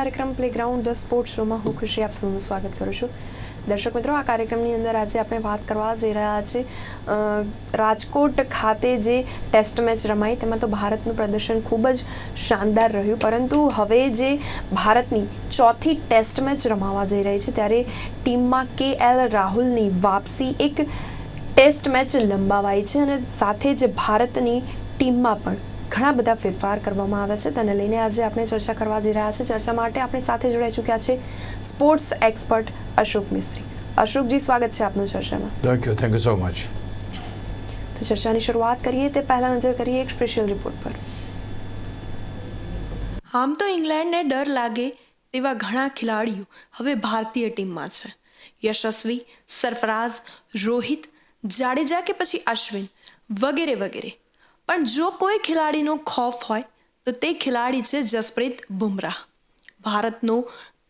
કાર્યક્રમ playground the sports શોમાં હું ખુશી આપ સૌનું સ્વાગત કરું છું દર્શક મિત્રો આ કાર્યક્રમની અંદર આજે આપણે વાત કરવા જઈ રહ્યા છે રાજકોટ ખાતે જે ટેસ્ટ મેચ રમાઈ તેમાં તો ભારતનું પ્રદર્શન ખૂબ જ શાનદાર રહ્યું પરંતુ હવે જે ભારતની ચોથી ટેસ્ટ મેચ રમાવા જઈ રહી છે ત્યારે ટીમમાં કે એલ રાહુલની વાપસી એક ટેસ્ટ મેચ લંબાવાઈ છે અને સાથે જ ભારતની ટીમમાં પણ ઘણા બધા ફેરફાર કરવામાં આવ્યા છે. તેને લઈને આજે આપણે ચર્ચા કરવા જઈ રહ્યા છે ચર્ચા માટે આપણી સાથે જોડાઈ ચૂક્યા છે સ્પોર્ટ્સ એક્સપર્ટ અશોક મિસ્ત્રી. અશોકજી સ્વાગત છે આપનું ચર્ચામાં. Thank you thank you so much તો ચર્ચાની શરૂઆત કરીએ તે પહેલાં નજર કરીએ એક સ્પેશિયલ રિપોર્ટ પર. આમ તો ઇંગ્લેન્ડને ડર લાગે તેવા ઘણા ખેલાડીઓ હવે ભારતીય ટીમમાં છે. યશસ્વી સરફરાઝ રોહિત જાડેજા કે પછી અશ્વિન વગેરે વગેરે. પણ જો કોઈ ખેલાડીનો ખોફ હોય, તો તે ખેલાડી છે જસપ્રીત બુમરાહ. ભારતનો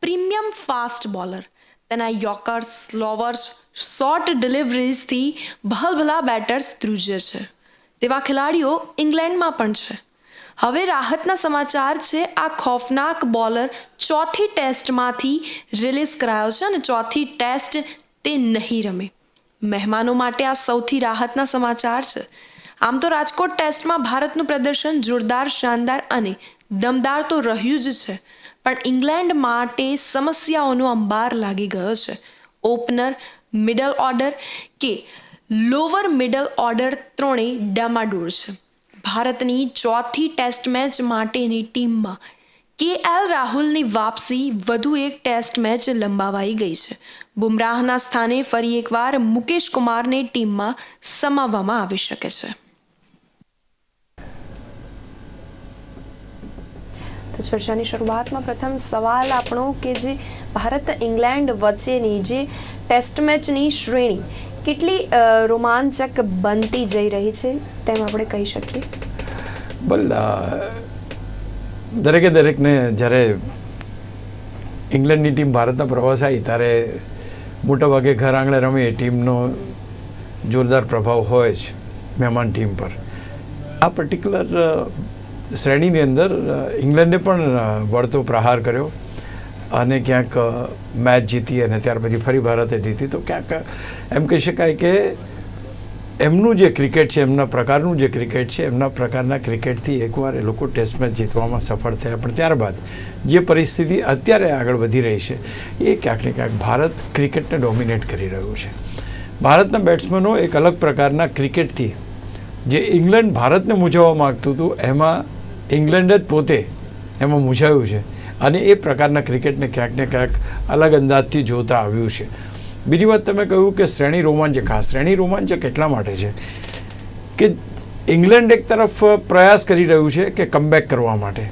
પ્રીમિયમ ફાસ્ટ બોલર. તેના યોકર્સ, સ્લોવર્સ શોર્ટ ડિલિવરીઝથી ભલભલા બેટર્સ ધ્રુજે છે. તેવા ખેલાડીઓ ઇંગ્લેન્ડમાં પણ છે. હવે રાહતના સમાચાર છે, આ ખોફનાક બોલર ચોથી ટેસ્ટમાંથી રિલીઝ કરાયો છે અને ચોથી ટેસ્ટ તે નહીં રમે. મહેમાનો માટે આ સૌથી રાહતના સમાચાર છે. આમ તો રાજકોટ ટેસ્ટમાં ભારતનું પ્રદર્શન જોરદાર, શાનદાર અને દમદાર તો રહ્યું જ છે. પણ ઇંગ્લેન્ડ માટે સમસ્યાઓનો અંબાર લાગી ગયો છે. ઓપનર, મિડલ ઓર્ડર કે લોવર મિડલ ઓર્ડર ત્રણેય ડામાડોળ છે. ભારતની ચોથી ટેસ્ટ મેચ માટેની ટીમમાં કે એલ રાહુલની વાપસી વધુ એક ટેસ્ટ મેચ લંબાવાઈ ગઈ છે. બુમરાહના સ્થાને ફરી એકવાર મુકેશ કુમારને ટીમમાં સમાવવામાં આવી શકે છે. તો ચર્ચાની શરૂઆતમાં પ્રથમ સવાલ આપણો કે જે ભારત ઇંગ્લેન્ડ વચ્ચેની જે ટેસ્ટ મેચની શ્રેણી કેટલી રોમાંચક બનતી જઈ રહી છે તેમ આપણે કહી શકીએ. દરેકે દરેકને જ્યારે ઇંગ્લેન્ડની ટીમ ભારતના પ્રવાસ આવી ત્યારે મોટાભાગે ઘર આંગણે રમે ટીમનો જોરદાર પ્રભાવ હોય જ મહેમાન ટીમ પર. આ પર્ટિક્યુલર શ્રેણીની અંદર ઇંગ્લેન્ડે પણ વળતો પ્રહાર કર્યો અને ક્યાંક મેચ જીતી અને ત્યાર પછી ફરી ભારતે જીતી. તો ક્યાંક એમ કહી શકાય કે એમનું જે ક્રિકેટ છે, એમના પ્રકારનું જે ક્રિકેટ છે, એમના પ્રકારના ક્રિકેટથી એકવાર એ લોકો ટેસ્ટ મેચ જીતવામાં સફળ થયા. પણ ત્યારબાદ જે પરિસ્થિતિ અત્યારે આગળ વધી રહી છે, એ ક્યાંક ને ક્યાંક ભારત ક્રિકેટને ડોમિનેટ કરી રહ્યું છે. ભારતના બેટ્સમેનો એક અલગ પ્રકારના ક્રિકેટથી જે ઇંગ્લેન્ડ ભારતને મૂંઝવવા માગતું હતું, એમાં ઇંગ્લેન્ડ જ પોતે એમાં મૂંઝાયું છે. અને એ પ્રકારના ક્રિકેટને ક્યાંક ને ક્યાંક અલગ અંદાજથી જોતા આવ્યું છે. બીજી વાત તમે કહ્યું કે શ્રેણી રોમાંચક. હા, શ્રેણી રોમાંચક એટલા માટે છે કે ઇંગ્લેન્ડ એક તરફ પ્રયાસ કરી રહ્યું છે કે કમબેક કરવા માટે.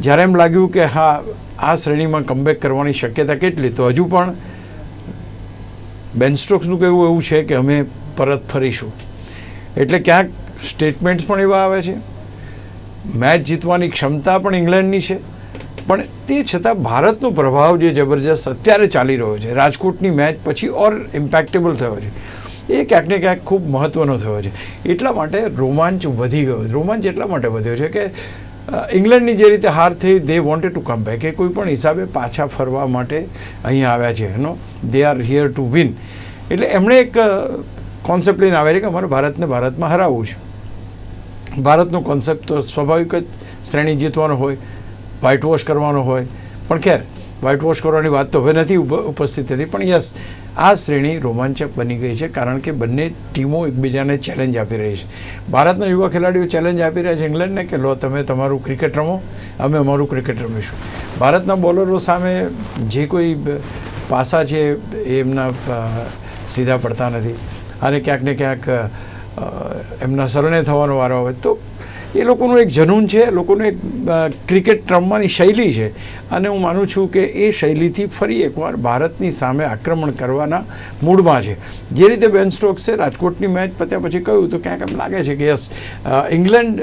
જ્યારે એમ લાગ્યું કે હા, આ શ્રેણીમાં કમબેક કરવાની શક્યતા કેટલી, તો હજુ પણ બેન સ્ટોક્સનું કહેવું એવું છે કે અમે પરત ફરીશું. એટલે ક્યાંક સ્ટેટમેન્ટ્સ પણ એવા આવે છે. મેચ જીતવાની ક્ષમતા પણ ઇંગ્લેન્ડની છે. પણ તે છતાં ભારતનો પ્રભાવ જે જબરજસ્ત અત્યારે ચાલી રહ્યો છે, રાજકોટની મેચ પછી ઓર ઇમ્પેક્ટેબલ થયો છે. એ ક્યાંક ને ક્યાંક ખૂબ મહત્ત્વનો થયો છે. એટલા માટે રોમાંચ વધી ગયો. રોમાંચ એટલા માટે વધ્યો છે કે ઇંગ્લેન્ડની જે રીતે હાર થઈ they wanted to come back એ કોઈ પણ હિસાબે પાછા ફરવા માટે અહીંયા આવ્યા છે એનો they are here to win એટલે એમણે એક કોન્સેપ્ટ લઈને આવ્યા છે કે અમારે ભારતને ભારતમાં હરાવવું છે. ભારતનો કોન્સેપ્ટ તો સ્વાભાવિક જ શ્રેણી જીતવાનો હોય વ્હાઇટ વોશ કરવાનો હોય. પણ ખેર વ્હાઇટ વોશ કરવાની વાત તો હવે નથી ઉપ- ઉપસ્થિત થતી, પણ યસ, આ શ્રેણી રોમાંચક બની ગઈ છે, કારણ કે બંને ટીમો એકબીજાને ચેલેન્જ આપી રહી છે. ભારતના યુવા ખેલાડીઓ ચેલેન્જ આપી રહ્યા છે ઇંગ્લેન્ડને કે, લો, તમે તમારું ક્રિકેટ રમો, અમે અમારું ક્રિકેટ રમીશું. ભારતના બોલરો સામે જે કોઈ પાસા છે, એ એમના સીધા પડતા નથી. અને ક્યાંક ને ક્યાંક એમના શરણે થવાનો વારો આવે. તો એ લોકોનું એક જનૂન છે, લોકોનું એક ક્રિકેટ રમવાની શૈલી છે. અને હું માનું છું કે એ શૈલીથી ફરી એકવાર ભારતની સામે આક્રમણ કરવાના મૂડમાં છે. જે રીતે બેન સ્ટોક્સે રાજકોટની મેચ પત્યા પછી કહ્યું તો ક્યાંક એમ લાગે છે કે યસ ઇંગ્લેન્ડ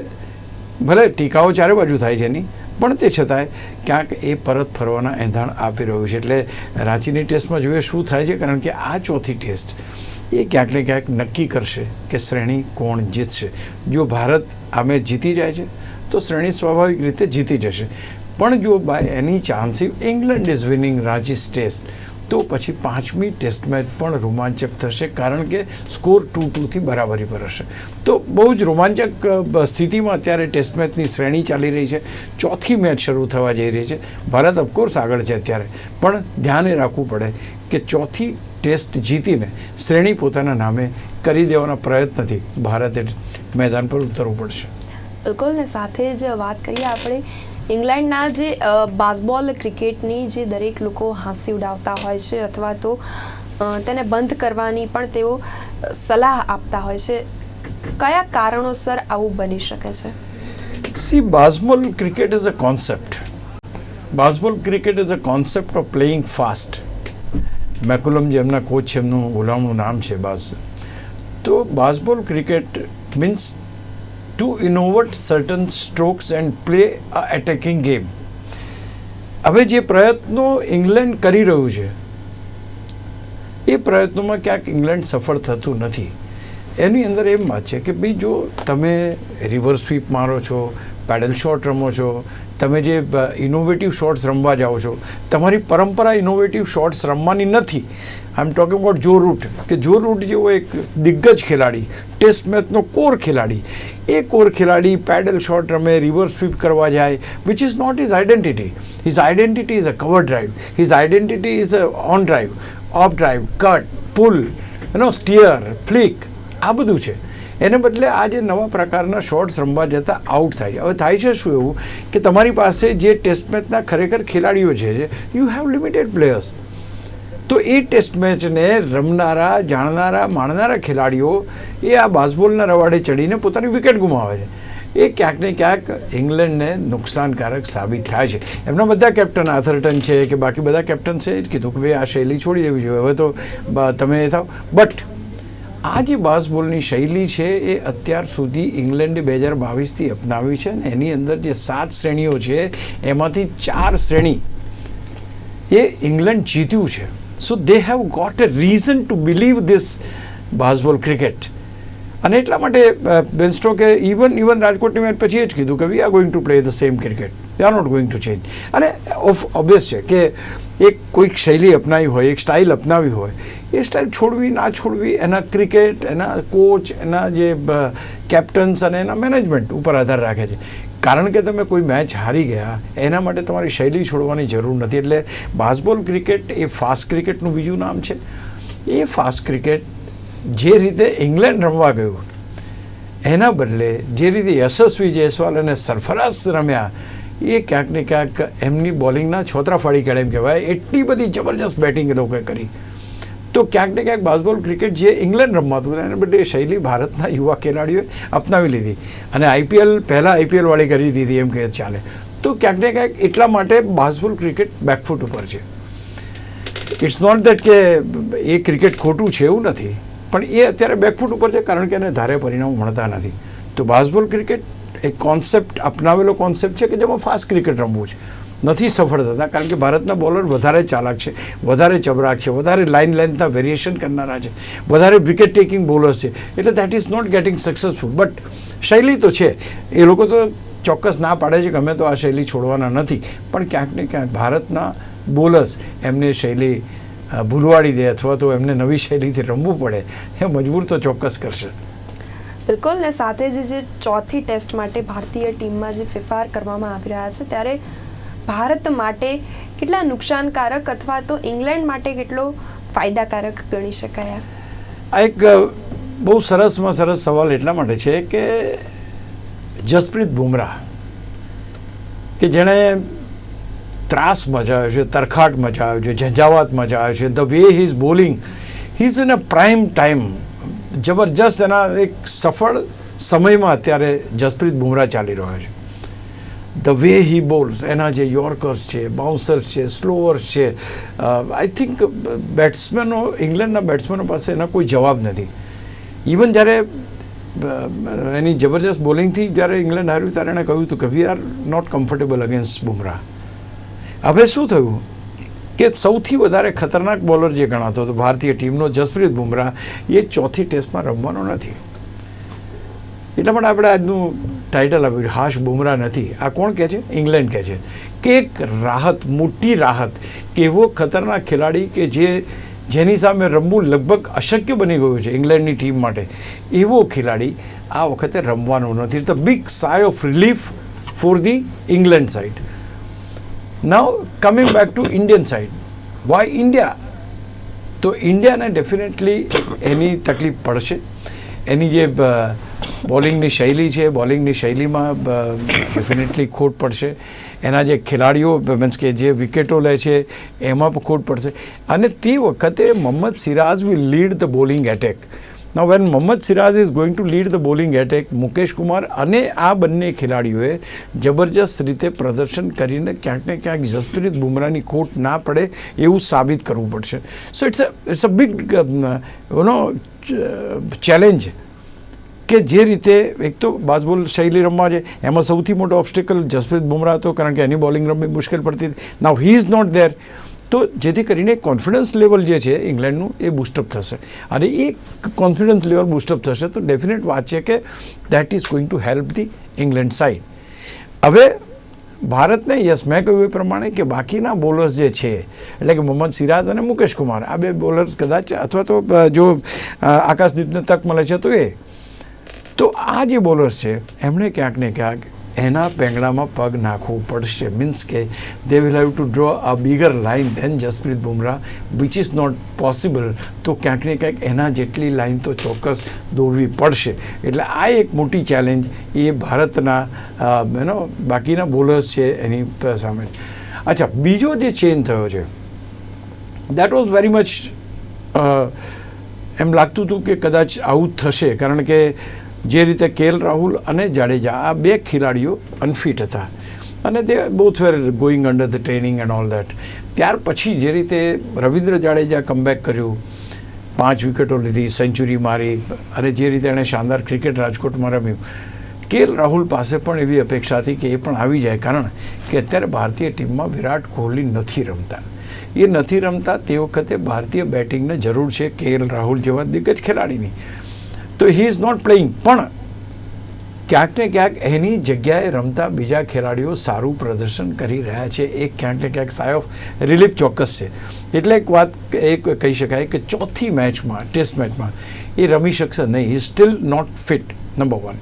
ભલે ટીકાઓ ચારે બાજુ થાય છે એની, પણ તે છતાંય ક્યાંક એ પરત ફરવાના એંધાણ આપી રહ્યું છે. એટલે રાંચીની ટેસ્ટમાં જોઈએ શું થાય છે, કારણ કે આ ચોથી ટેસ્ટ એ ક્યાંક ને ક્યાંક નક્કી કરશે કે શ્રેણી કોણ જીતશે. જો ભારત આ મેચ જીતી જાય છે, તો શ્રેણી સ્વાભાવિક રીતે જીતી જશે. પણ જો by any chance England is winning રાજીસ test તો પછી પાંચમી ટેસ્ટ મેચ પણ રોમાંચક થશે, કારણ કે સ્કોર ટુ ટુથી બરાબરી પર હશે. તો બહુ જ રોમાંચક સ્થિતિમાં અત્યારે ટેસ્ટ મેચની શ્રેણી ચાલી રહી છે. ચોથી મેચ શરૂ થવા જઈ રહી છે. ભારત ઓફકોર્સ આગળ છે અત્યારે. પણ ધ્યાને રાખવું પડે કે ચોથી ટેસ્ટ જીતીને શ્રેણી પોતાના નામે કરી દેવાના પ્રયત્નથી ભારતે મેદાન પર ઉતરવું પડશે. બિલકુલ ને સાથે જ વાત કરીએ આપણે ઇંગ્લેન્ડના જે બાસ્બોલ ક્રિકેટની જે દરેક લોકો હાંસી ઉડાવતા હોય છે અથવા તો તેને બંધ કરવાની પણ તેઓ સલાહ આપતા હોય છે. કયા કારણોસર આવું બની શકે છે? See Baseball cricket is a concept Bazball cricket is a concept of playing fast. McCullum જે એમના કોચ છે, એમનું ગુલામનું નામ છે બાસ તો Bazball cricket means to innovate certain strokes and play a attacking game હવે જે પ્રયત્નો ઇંગ્લેન્ડ કરી રહ્યું છે, એ પ્રયત્નોમાં ક્યાંક ઇંગ્લેન્ડ સફળ થતું નથી. એની અંદર એમ વાત છે કે ભાઈ જો તમે રિવર્સ સ્વીપ મારો છો પેડલ શોટ રમો છો, તમે જે ઇનોવેટિવ શોટ્સ રમવા જાઓ છો, તમારી પરંપરા ઇનોવેટિવ શોટ્સ રમવાની નથી. I am talking about Joe Root કે જો રૂટ જેવો એક દિગ્ગજ ખેલાડી ટેસ્ટ મેચનો કોર ખેલાડી. એ કોર ખેલાડી પેડલ શોટ રમે રિવર્સ સ્વીપ કરવા જાય which is not is identity his identity is a cover drive his identity is a on drive off drive cut pull no steer flick આ બધું છે. એને બદલે આ જે નવા પ્રકારના શોર્ટ્સ રમવા જતાં આઉટ થાય છે. હવે થાય છે શું એવું કે તમારી પાસે જે ટેસ્ટ મેચના ખરેખર ખેલાડીઓ છે યુ હેવ લિમિટેડ પ્લેયર્સ તો એ ટેસ્ટ મેચને રમનારા, જાણનારા, માણનારા ખેલાડીઓ એ આ બાસ્બોલના રવાડે ચડીને પોતાની વિકેટ ગુમાવે છે. એ ક્યાંક ને ક્યાંક ઇંગ્લેન્ડને નુકસાનકારક સાબિત થાય છે. એમના બધા કેપ્ટન આથરટન છે કે બાકી બધા કેપ્ટન છે જ કીધું કે ભાઈ આ શૈલી છોડી દેવી જોઈએ. હવે તો તમે એ થાવ. બટ આ જે બાસ્બોલની શૈલી છે, એ અત્યાર સુધી ઇંગ્લેન્ડે બે હજાર બાવીસથી અપનાવી છે અને એની અંદર જે સાત શ્રેણીઓ છે, એમાંથી ચાર શ્રેણી એ ઇંગ્લેન્ડ જીત્યું છે. So they have got a reason to believe this Bazball cricket અને એટલા માટે બેન સ્ટોકે ઇવન ઇવન રાજકોટની મેચ પછી એ જ કીધું કે we are going to play the same cricket we are not going to change અને ઓફ ઓબ્વિયસ છે કે, એક કોઈક શૈલી અપનાવી હોય, એક સ્ટાઇલ અપનાવી હોય એ સ્ટાઇલ છોડવી ના છોડવી એના ક્રિકેટ એના કોચ એના જે કેપ્ટન્સ અને એના મેનેજમેન્ટ ઉપર આધાર રાખે છે કારણ કે તમે કોઈ મેચ હારી ગયા એના માટે તમારી શૈલી છોડવાની જરૂર નથી એટલે બાસ્બોલ ક્રિકેટ એ ફાસ્ટ ક્રિકેટનું બીજું નામ છે। એ ફાસ્ટ ક્રિકેટ જે રીતે ઇંગ્લેન્ડ રમવા ગયું, એના બદલે જે રીતે યશસ્વી જયસ્વાલ અને સરફરાઝ રમ્યા, એ ક્યાંક ને ક્યાંક એમની બોલિંગના છોતરા ફાડી કાઢે એમ કહેવાય, એટલી બધી જબરજસ્ત બેટિંગ એ લોકોએ કરી। તો ક્યાંક ને ક્યાંક બાસ્ટબોલ ક્રિકેટ જે ઇંગ્લેન્ડ રમવાતું હતું, એને બદલે શૈલી ભારતના યુવા ખેલાડીઓએ અપનાવી લીધી. અને આઈપીએલ પહેલાં આઈપીએલ વાળી કરી દીધી એમ કે ચાલે. તો ક્યાંક ને ક્યાંક એટલા માટે બાસ્ટબોલ ક્રિકેટ બેકફૂટ ઉપર છે. ઇટ્સ નોટ દેટ કે એ ક્રિકેટ ખોટું છે એવું નથી, પણ એ અત્યારે બેકફૂટ ઉપર છે કારણ કે એને ધારે પરિણામ મળતા નથી. તો બાસ્બોલ ક્રિકેટ એક કોન્સેપ્ટ અપનાવેલો કોન્સેપ્ટ છે કે જેમાં ફાસ્ટ ક્રિકેટ રમવું છે. નથી સફળ થતા કારણ કે ભારતના બોલર વધારે ચાલાક છે, વધારે ચબરાક છે, વધારે લાઇન લેન્થના વેરિએશન કરનારા છે, વધારે વિકેટ ટેકિંગ બોલર્સ છે, એટલે that is not getting successful but શૈલી તો છે, એ લોકો તો ચોક્કસ ના પાડે છે કે અમે તો આ શૈલી છોડવાના નથી, પણ ક્યાંક ને ક્યાંક ભારતના બોલર્સ એમને શૈલી ભૂલવાડી દે અથવા તો એમને નવી શૈલીથી રમવું પડે, એ મજબૂર તો ચોક્કસ કરશે. બિલકુલ, ને સાથે જ જે ચોથી ટેસ્ટ માટે ભારતીય ટીમમાં જે ફેરફાર કરવામાં આવી રહ્યા છે, ત્યારે ભારત માટે કેટલા નુકસાનકારક અથવા તો ઇંગ્લેન્ડ માટે કેટલો ફાયદાકારક ગણી શકાય? આ એક બહુ સરસમાં સરસ સવાલ એટલા માટે છે કે જસપ્રીત બુમરાહ, કે જેણે ત્રાસ મચાવ્યો છે, તરખાટ મચાવ્યો છે, ઝંઝાવાત મચાવ્યો છે the way he is bowling he is in a prime time જબરજસ્ત એના એક સફળ સમયમાં અત્યારે જસપ્રીત બુમરાહ ચાલી રહ્યો છે. ધ વે હી બોલ્સ એના જે યોર્કર્સ છે બાઉન્સર્સ છે સ્લોઅર્સ છે આઈ થિંક બેટ્સમેનો ઇંગ્લેન્ડના બેટ્સમેનો પાસે એના કોઈ જવાબ નથી. ઇવન જ્યારે એની જબરજસ્ત બોલિંગથી જ્યારે ઇંગ્લેન્ડ હાર્યું ત્યારે એણે કહ્યું હતું કે we are not comfortable against Bumrah હવે શું થયું? કે સૌથી વધારે ખતરનાક બોલર જે ગણાતો હતો, ભારતીય ટીમનો જસપ્રીત બુમરાહ, એ ચોથી ટેસ્ટમાં રમવાનો નથી. એટલા માટે આપણે આજનું ટાઇટલ આપ્યું હાશ બુમરા નથી. આ કોણ કહે છે? ઇંગ્લેન્ડ કહે છે. કે એક રાહત, મોટી રાહત એવો ખતરનાક ખેલાડી કે જે જેની સામે રમવું લગભગ અશક્ય બની ગયું છે ઇંગ્લેન્ડની ટીમ માટે. એવો ખેલાડી આ વખતે રમવાનો નથી. The big sigh of relief for the England side now coming back to Indian side why India તો ઇન્ડિયાને ડેફિનેટલી એની તકલીફ પડશે. એની જે બોલિંગની શૈલી છે, બોલિંગની શૈલીમાં ડેફિનેટલી ખોટ પડશે. એના જે ખેલાડીઓ મીન્સ કે જે વિકેટો લે છે, એમાં પણ ખોટ પડશે. અને તે વખતે Mohammed Siraj will lead the bowling attack ના when Mohammed Siraj is going to lead the bowling attack Mukesh Kumar અને આ બંને ખેલાડીઓએ જબરજસ્ત રીતે પ્રદર્શન કરીને ક્યાંક ને ક્યાંક જસપ્રીત બુમરાની ખોટ ના પડે એવું સાબિત કરવું પડશે. So it's a it's a big you know challenge કે જે રીતે એક તો બાજબોલ શૈલી રમવા છે, એમાં સૌથી મોટો ઓબ્સ્ટેકલ જસપ્રીત બુમરાહ હતો, કારણ કે એની બોલિંગ રમવી મુશ્કેલ પડતી હતી. Now he is not there તો જેથી કરીને કોન્ફિડન્સ લેવલ જે છે ઇંગ્લેન્ડનું એ બુસ્ટઅપ થશે. અને એ કોન્ફિડન્સ લેવલ બુસ્ટઅપ થશે તો ડેફિનેટ વાત છે કે that is going to help the England side હવે ભારતને યસ, મેં કહ્યું એ પ્રમાણે કે બાકીના બોલર્સ જે છે, એટલે કે મોહમ્મદ સિરાજ અને મુકેશ કુમાર, આ બે બોલર્સ કદાચ અથવા તો જો આકાશદીપને તક મળે છે તો એ. તો આ જે બોલર્સ છે, એમણે ક્યાંક ને ક્યાંક એના પેંગડામાં પગ નાખવું પડશે. મીન્સ કે they will have to draw a bigger line than Jasprit Bumrah which is not possible તો ક્યાંક ને ક્યાંક એના જેટલી લાઇન તો ચોક્કસ દોરવી પડશે. એટલે આ એક મોટી ચેલેન્જ એ ભારતના એનો બાકીના બોલર્સ છે એની સામે. અચ્છા, બીજો જે ચેન્જ થયો છે દેટ વોઝ વેરી મચ એમ લાગતું હતું કે કદાચ આવું થશે. કારણ કે જે રીતે કેએલ રાહુલ અને જાડેજા આ બે ખેલાડીઓ અનફિટ હતા. અને તે both were going under the training and all that ત્યાર પછી જે રીતે રવિન્દ્ર જાડેજા કમબેક કર્યું, પાંચ વિકેટો લીધી સેન્ચુરી મારી અને જે રીતે એણે શાનદાર ક્રિકેટ રાજકોટમાં રમ્યું. કેએલ રાહુલ પાસે પણ એવી અપેક્ષા હતી કે એ પણ આવી જાય કારણ કે અત્યારે ભારતીય ટીમમાં વિરાટ કોહલી નથી રમતા. એ નથી રમતા તે વખતે ભારતીય બેટિંગને જરૂર છે કેએલ રાહુલ જેવા દિગ્ગજ ખેલાડીની. તો હી ઇઝ નોટ પ્લેઇંગ પણ ક્યાંક ને ક્યાંક એની જગ્યાએ રમતા બીજા ખેલાડીઓ સારું પ્રદર્શન કરી રહ્યા છે. એ ક્યાંક ને ક્યાંક સાય ઓફ રિલીફ ચોક્કસ છે. એટલે એક વાત એક કહી શકાય કે ચોથી મેચમાં ટેસ્ટ મેચમાં એ રમી શકશે નહીં. Is still not fit number one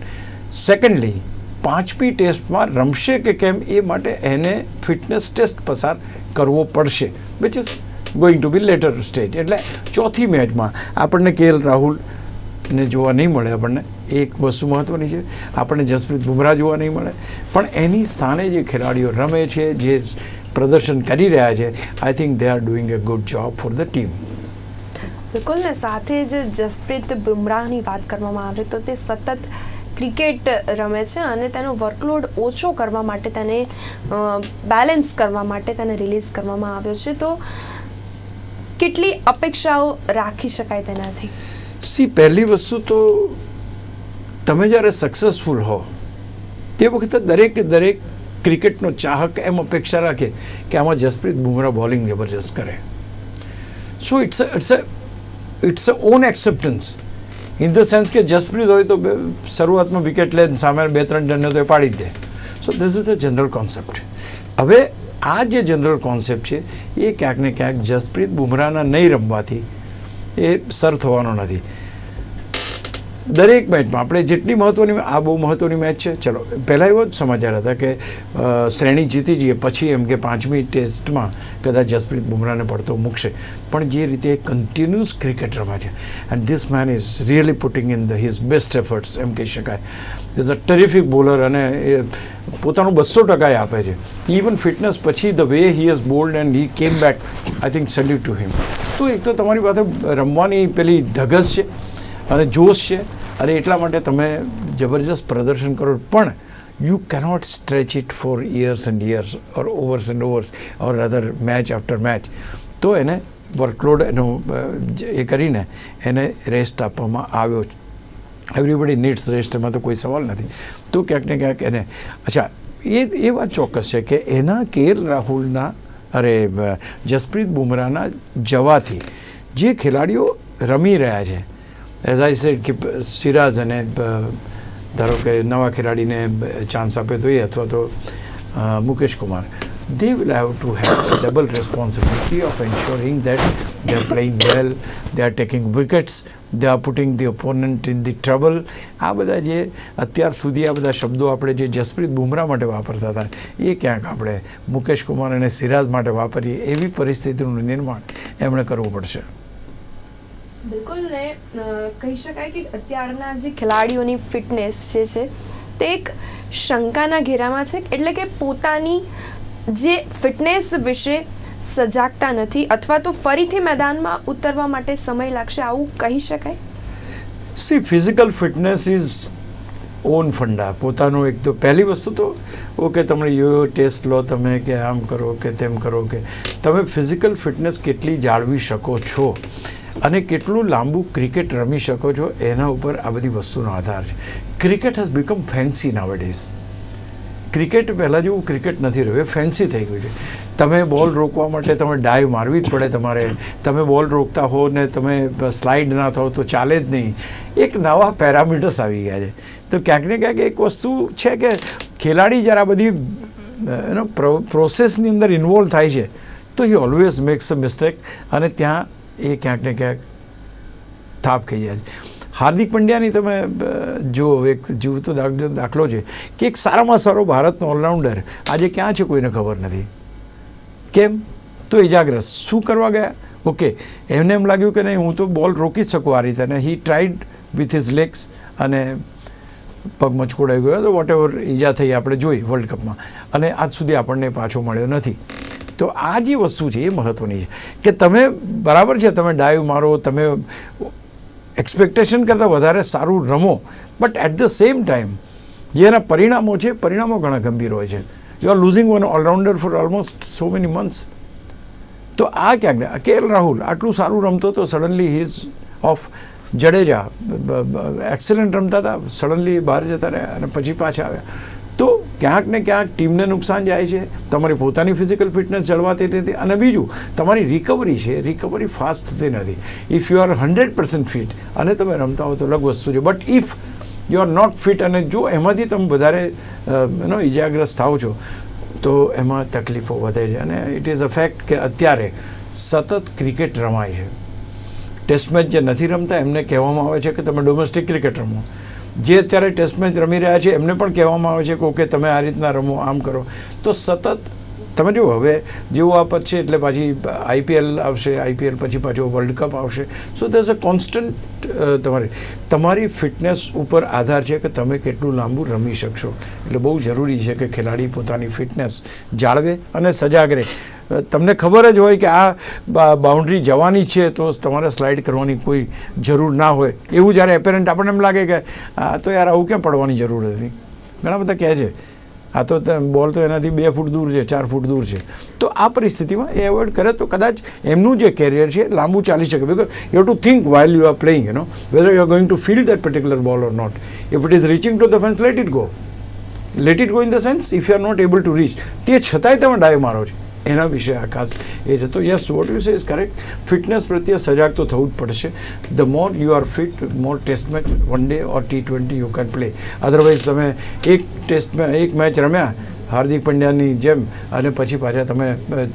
secondly પાંચમી ટેસ્ટમાં રમશે કે કેમ એ માટે એને ફિટનેસ ટેસ્ટ પસાર કરવો પડશે which is going to be later stage એટલે ચોથી મેચમાં આપણને કે રાહુલ ને જોવા નહીં મળે આપણને. એક વસ્તુ મહત્ત્વની છે, આપણને જસપ્રીત બુમરાહ જોવા નહીં મળે. પણ એની સ્થાને જે ખેલાડીઓ રમે છે, જે પ્રદર્શન કરી રહ્યા છે I think they are doing a good job for the team બિલકુલ, ને સાથે જ જસપ્રીત બુમરાહની વાત કરવામાં આવે તો તે સતત ક્રિકેટ રમે છે અને તેનો વર્કલોડ ઓછો કરવા માટે તેને બેલેન્સ કરવા માટે તેને રિલીઝ કરવામાં આવ્યો છે. તો કેટલી અપેક્ષાઓ રાખી શકાય તેનાથી? સી પહેલી વસ્તુ તો તમે જ્યારે સક્સેસફુલ હો, તે વખતે દરેકે દરેક ક્રિકેટનો ચાહક એમ અપેક્ષા રાખે કે આમાં જસપ્રીત બુમરાહ બોલિંગ જબરજસ્ત કરે. So it's it's a it's a on acceptance in the sense કે જસપ્રીત હોય તો શરૂઆતમાં વિકેટ લે સામે બે, ત્રણ જણને તો એ પાડી જ દે. So this is the general concept હવે આ જે જનરલ કોન્સેપ્ટ છે, એ ક્યાંક ને ક્યાંક જસપ્રીત બુમરાહના નહીં રમવાથી એ સર થવાનો નથી. દરેક મેચમાં આપણે જેટલી મહત્ત્વની આ બહુ મહત્ત્વની મેચ છે. ચલો, પહેલાં એવો જ સમાચાર હતા કે શ્રેણી જીતી જઈએ પછી એમ કે પાંચમી ટેસ્ટમાં કદાચ જસપ્રીત બુમરાહને પડતો મૂકશે. પણ જે રીતે કન્ટિન્યુઅસ ક્રિકેટ રમા છે. And this man is really putting in the his best efforts એમ કહી શકાય. ઇઝ અ ટેરિફિક બોલર અને એ પોતાનું બસો ટકા એ આપે છે. ઇવન ફિટનેસ પછી the way he has bowled and he came back I think salute to him તો એક તો તમારી પાસે રમવાની પેલી ધગસ છે. અને જોશ છે. અને એટલા માટે તમે જબરજસ્ત પ્રદર્શન કરો. પણ you cannot stretch it for years and years or overs and overs or other match after match તો એને વર્કલોડ એનો એ કરીને એને રેસ્ટ આપવામાં આવ્યો એવરીબડી નીડ્સ રેસ્ટ એમાં તો કોઈ સવાલ નથી. તો ક્યાંક ને ક્યાંક એને, અચ્છા, એ એ વાત ચોક્કસ છે કે એના કેએલ રાહુલના, અરે જસપ્રીત બુમરાહના જવાથી જે ખેલાડીઓ રમી રહ્યા છે એઝ આઈ સેડ કે સિરાજ અને ધારો કે નવા ખેલાડીને ચાન્સ આપે તો એ અથવા તો Mukesh Kumar will have to have a double responsibility of ensuring that they are playing well, they are taking wickets, they are putting the opponent in the trouble. આ બધા જે અત્યાર સુધી આ બધા શબ્દો આપણે જે જસપ્રીત બુમરાહ માટે વાપરતા હતા એ ક્યાંક આપણે મુકેશ કુમાર અને સિરાજ માટે વાપરીએ એવી પરિસ્થિતિનું નિર્માણ એમણે કરવું પડશે બિલકુલ ને કહી શકાય કે અત્યારના જે ખેલાડીઓની ફિટનેસ જે છે, તે એક શંકાના ઘેરામાં છે, એટલે કે પોતાની જે ફિટનેસ વિશે સજાગતા નથી અથવા તો ફરીથી મેદાનમાં ઉતરવા માટે સમય લાગશે આવું કહી શકાય? See physical fitness is own funda પોતાનું એક તો પહેલી વસ્તુ તો ઓકે તમે યો ટેસ્ટ લો, તમે કે આમ કરો કે તેમ કરો કે, તમે ફિઝિકલ ફિટનેસ કેટલી જાળવી શકો છો? અને કેટલું લાંબુ ક્રિકેટ રમી શકો છો એના ઉપર આ બધી વસ્તુનો આધાર છે. Cricket has become fancy nowadays cricket પહેલાં જેવું ક્રિકેટ નથી રહ્યું. એ ફેન્સી થઈ ગયું છે. તમે બોલ રોકવા માટે તમે ડાઈવ મારવી જ પડે તમારે. તમે બોલ રોકતા હો ને તમે સ્લાઇડ ના થાવ તો ચાલે જ નહીં. એક નવા પેરામીટર્સ આવી ગયા છે. તો ક્યાંક ને ક્યાંક એક વસ્તુ છે કે ખેલાડી જ્યારે આ બધી, એનો પ્રોસેસની અંદર ઇન્વોલ્વ થાય છે, તો he always makes a mistake અને ત્યાં એ ક્યાંક ને ક્યાંક થાપ ખાઈ જાય છે. હાર્દિક પંડ્યાની તમે જુઓ, એક જીવતો દાખ- દાખલો છે કે એક સારામાં સારો ભારતનો ઓલરાઉન્ડર આજે ક્યાં છે કોઈને ખબર નથી. કેમ? તો ઇજાગ્રસ્ત શું કરવા ગયા? ઓકે, એમને એમ લાગ્યું કે નહીં, હું તો બોલ રોકી જ શકું આ રીતે. અને he tried with his legs અને પગ મચકોડાઈ ગયો. તો વોટ એવર ઈજા થઈ, આપણે જોઈ વર્લ્ડ કપમાં. અને આજ સુધી આપણને પાછો મળ્યો નથી. તો આ જે વસ્તુ છે એ મહત્ત્વની છે. કે તમે બરાબર છે, તમે ડાઈવ મારો, તમે એક્સપેક્ટેશન કરતાં વધારે સારું રમો but at the same time જે એના પરિણામો છે, પરિણામો ઘણા ગંભીર હોય છે. You are losing one allrounder for almost so many months તો આ ક્યાંક કે એલ રાહુલ, આટલું સારું રમતો તો suddenly his of Jadeja excellent રમતા હતા સડનલી બહાર જતા રહ્યા અને પછી પાછા આવ્યા. ક્યાંક ને ક્યાંક ટીમને નુકસાન જાય છે, તમારી પોતાની ફિઝિકલ ફિટનેસ જળવાતી નથી અને બીજું, તમારી રિકવરી છે રિકવરી ફાસ્ટ થતી નથી. If you are hundred percent fit અને તમે રમતા હો તો અલગ વસ્તુ છે. But if you are not fit અને જો એમાંથી તમે વધારે એનો ઇજાગ્રસ્ત થાવ છો, તો એમાં તકલીફો વધે છે. અને ઇટ ઇઝ અ ફેક્ટ કે અત્યારે સતત ક્રિકેટ રમાય છે. ટેસ્ટ મેચ જે નથી રમતા, એમને કહેવામાં આવે છે કે તમે ડોમેસ્ટિક ક્રિકેટ રમો. જે અત્યારે ટેસ્ટ મેચ રમી રહ્યા છે, એમને પણ કહેવામાં આવે છે કે, ઓકે, તમે આ રીતના રમો, આમ કરો. તો સતત, તમે જુઓ, હવે જેવું આ છે, એટલે પાછી આઈપીએલ આવશે આઈપીએલ પછી પાછો વર્લ્ડ કપ આવશે. સો દેસ અ કોન્સ્ટન્ટ તમારી તમારી ફિટનેસ ઉપર આધાર છે કે તમે કેટલું લાંબુ રમી શકશો. એટલે બહુ જરૂરી છે કે ખેલાડી પોતાની ફિટનેસ જાળવે અને સજાગ રહે. તમને ખબર જ હોય કે આ બાઉન્ડ્રી જવાની છે તો તમારે સ્લાઇડ કરવાની કોઈ જરૂર ના હોય. એવું જ્યારે એપેરન્ટ આપણને એમ લાગે કે, આ તો યાર આવું કેમ પડવાની જરૂર નથી ઘણા બધા કહે છે, આ તો બોલ તો એનાથી બે ફૂટ દૂર છે, ચાર ફૂટ દૂર છે. તો આ પરિસ્થિતિમાં એ એવોઇડ કરે તો કદાચ એમનું જે કેરિયર છે લાંબુ ચાલી શકે. Because you to think while you are playing you know whether you are going to feel that particular ball or not if it is reaching to the fence let it go let it go in the sense if you are not able to reach તે છતાંય તમે dive મારો છો. એના વિશે આકાશ એ જતો તો yes what you say is correct fitness પ્રત્યે સજાગ તો થવું જ પડશે. The more you are fit more test match one day or T twenty you can play otherwise તમે એક ટેસ્ટ એક મેચ રમ્યા, હાર્દિક પંડ્યાની જેમ, અને પછી પાછા તમે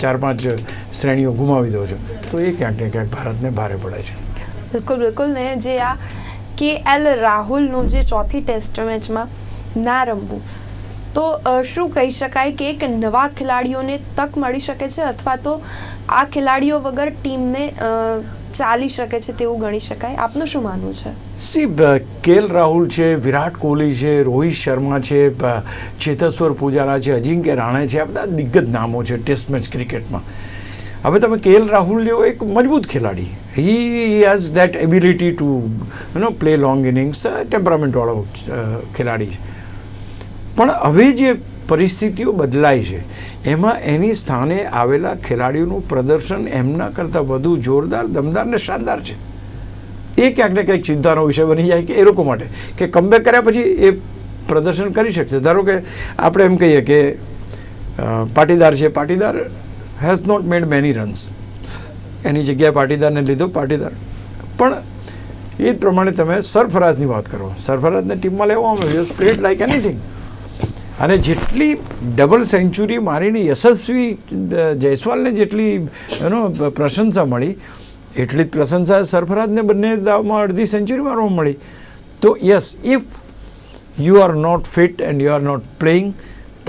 ચાર પાંચ શ્રેણીઓ ગુમાવી દો છો. તો એ ક્યાંક ને ક્યાંક ભારતને ભારે પડે છે. બિલકુલ બિલકુલ. ને જે આ કે એલ રાહુલનું જે ચોથી ટેસ્ટ મેચમાં ના રમવું તો શું કહી શકાય કે એક નવા ખેલાડીઓને તક મળી શકે છે અથવા તો આ ખેલાડીઓ વગર ટીમને ચાલી શકે છે તેવું ગણી શકાય? આપનું શું માનવું છે? સી કેએલ રાહુલ છે, વિરાટ કોહલી છે, રોહિત શર્મા છે ચેતેશ્વર પૂજારા છે, અજિંક્ય રાણે છે, આ બધા દિગ્ગજ નામો છે ટેસ્ટ મેચ ક્રિકેટમાં. હવે તમે કે એલ રાહુલ જેવો એક મજબૂત ખેલાડી. He has that ability to you know play long innings ટેમ્પરામેન્ટવાળો ખેલાડી છે. પણ હવે જે પરિસ્થિતિઓ બદલાય છે, એમાં એની સ્થાને આવેલા ખેલાડીઓનું પ્રદર્શન એમના કરતાં વધુ જોરદાર, દમદાર ને શાનદાર છે. એ ક્યાંક ને ક્યાંક ચિંતાનો વિષય બની જાય કે એ લોકો માટે, કે કમબેક કર્યા પછી એ પ્રદર્શન કરી શકશે. ધારો કે આપણે એમ કહીએ કે પાટીદાર છે. Patidar has not made many runs એની જગ્યાએ પાટીદારને લીધો પાટીદાર. પણ એ જ પ્રમાણે તમે સરફરાજની વાત કરો. સરફરાજને ટીમમાં લેવામાં આવ્યો. પ્લેડ લાઈક એનીથિંગ અને જેટલી ડબલ સેન્ચુરી મારીને યશસ્વી જયસ્વાલને જેટલી, એનો પ્રશંસા મળી, એટલી જ પ્રશંસા સરફરાજને બંને દાવમાં અડધી સેન્ચુરી મારવા મળી. તો yes if you are not fit and you are not playing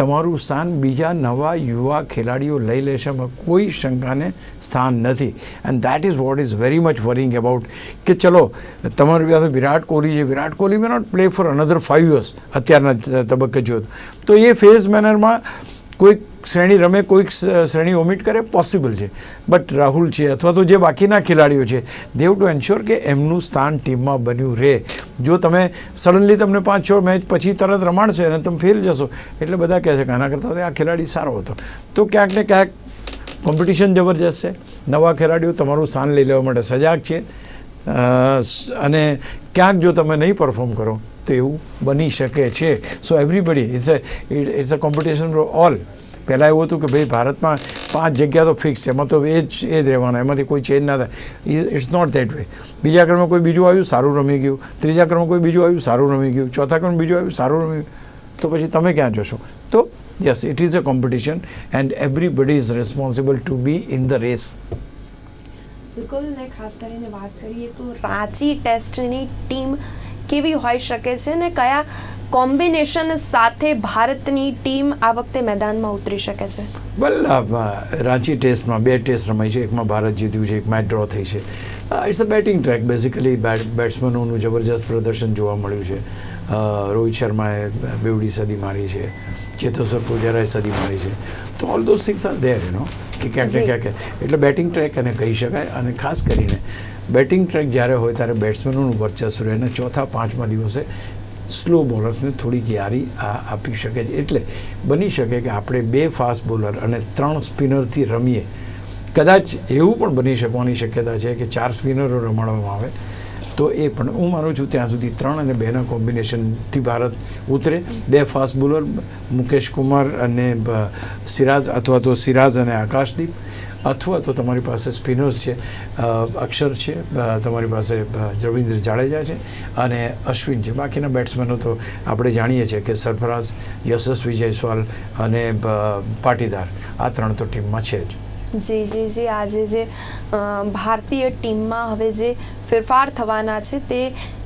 તમારું સ્થાન બીજા નવા યુવા ખેલાડીઓ લઈ લેશે કોઈ શંકાને સ્થાન નથી. And that is what is very much worrying about કે ચલો, તમારી પાસે વિરાટ કોહલી છે. Virat Kohli may not play for another five years અત્યારના તબક્કે જો તો. એ ફેઝ મેનરમાં કોઈક શ્રેણી રમે, કોઈક શ્રેણી ઓમિટ કરે પોસિબલ છે. બટ રાહુલ છે, અથવા તો જે બાકીના ખેલાડીઓ છે દેવ ટુ એન્શ્યોર કે એમનું સ્થાન ટીમમાં બન્યું રહે. જો તમે સડનલી તમને પાંચ છ મેચ પછી તરત રમાડશે અને તમે ફેલ જશો, એટલે બધા કહે છે કે આના કરતાં આ ખેલાડી સારો હતો. તો ક્યાંક ને ક્યાંક કોમ્પિટિશન જબરજસ્ત છે. નવા ખેલાડીઓ તમારું સ્થાન લઈ લેવા માટે સજાગ છે. અને ક્યાંક જો તમે નહીં પરફોર્મ કરો, તો એવું બની શકે છે. So everybody it's a it's a competition for all પહેલાં એવું હતું કે ભાઈ ભારતમાં પાંચ જગ્યા તો ફિક્સ છે. એમાં તો એ જ એ જ રહેવાના. એમાંથી કોઈ ચેન્જ ના થાય. ઇટ્સ નોટ ધેટ વે બીજા ક્રમમાં કોઈ બીજું આવ્યું, સારું રમી ગયું. ત્રીજા ક્રમમાં કોઈ બીજું આવ્યું, સારું રમી ગયું. ચોથા ક્રમમાં બીજું આવ્યું, સારું રમી તો પછી તમે ક્યાં જશો? તો yes it is a competition and everybody is responsible to be in the race બિલકુલ, ને ખાસ કરીને વાત કરીએ તો રાંચી ટેસ્ટની ટીમ કેવી હોઈ શકે છે ને કયા કોમ્બિનેશન સાથે ભારતની ટીમ આ વખતે મેદાનમાં ઉતરી શકે છે? વેલ રાંચી ટેસ્ટમાં બે ટેસ્ટ રમાઈ છે. એકમાં ભારત જીત્યું છે એક મેચ ડ્રો થઈ છે. It's a batting track basically બેટ્સમેનોનું જબરજસ્ત પ્રદર્શન જોવા મળ્યું છે. રોહિત શર્માએ બેવડી સદી મારી છે. ચેતેશ્વર પુજારાએ સદી મારી છે. તો all those things are there you know કે ક્યાંક ને ક્યાંક એટલે બેટિંગ ટ્રેક એને કહી શકાય. અને ખાસ કરીને બેટિંગ ટ્રેક જ્યારે હોય ત્યારે બેટ્સમેનોનું વર્ચસ્વ રહે. અને ચોથા પાંચમા દિવસે સ્લો બોલર્સને થોડી ક્યારી આ આપી શકે છે. એટલે બની શકે કે આપણે બે ફાસ્ટ બોલર અને ત્રણ સ્પિનરથી રમીએ. કદાચ એવું પણ બની શકવાની શક્યતા છે કે ચાર સ્પિનરો રમાડવામાં આવે. તો એ પણ હું માનું છું ત્યાં સુધી ત્રણ અને બેના કોમ્બિનેશનથી ભારત ઉતરે. બે ફાસ્ટ બોલર, મુકેશ કુમાર અને સિરાજ અથવા તો સિરાજ અને આકાશદીપ. અથવા તો તમારી પાસે સ્પિનર્સ છે અક્ષર છે તમારી પાસે રવિન્દ્ર જાડેજા છે અને અશ્વિન છે. બાકીના બેટ્સમેનો તો આપણે જાણીએ છીએ કે સરફરાઝ, યશસ્વી જયસ્વાલ અને પાટીદાર આ ત્રણ તો ટીમમાં છે જ. જી જી જી. આજે જે ભારતીય ટીમમાં હવે જે ફેરફાર થવાના છે તે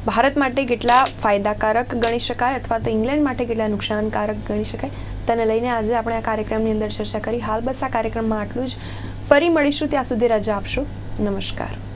ભારત માટે કેટલા ફાયદાકારક ગણી શકાય અથવા તો ઇંગ્લેન્ડ માટે કેટલા નુકસાનકારક ગણી શકાય? તેને લઈને આજે આપણે આ કાર્યક્રમની અંદર ચર્ચા કરી. હાલ બસ આ કાર્યક્રમમાં આટલું જ. ફરી મળીશું ત્યાં સુધી રજા આપશો. નમસ્કાર.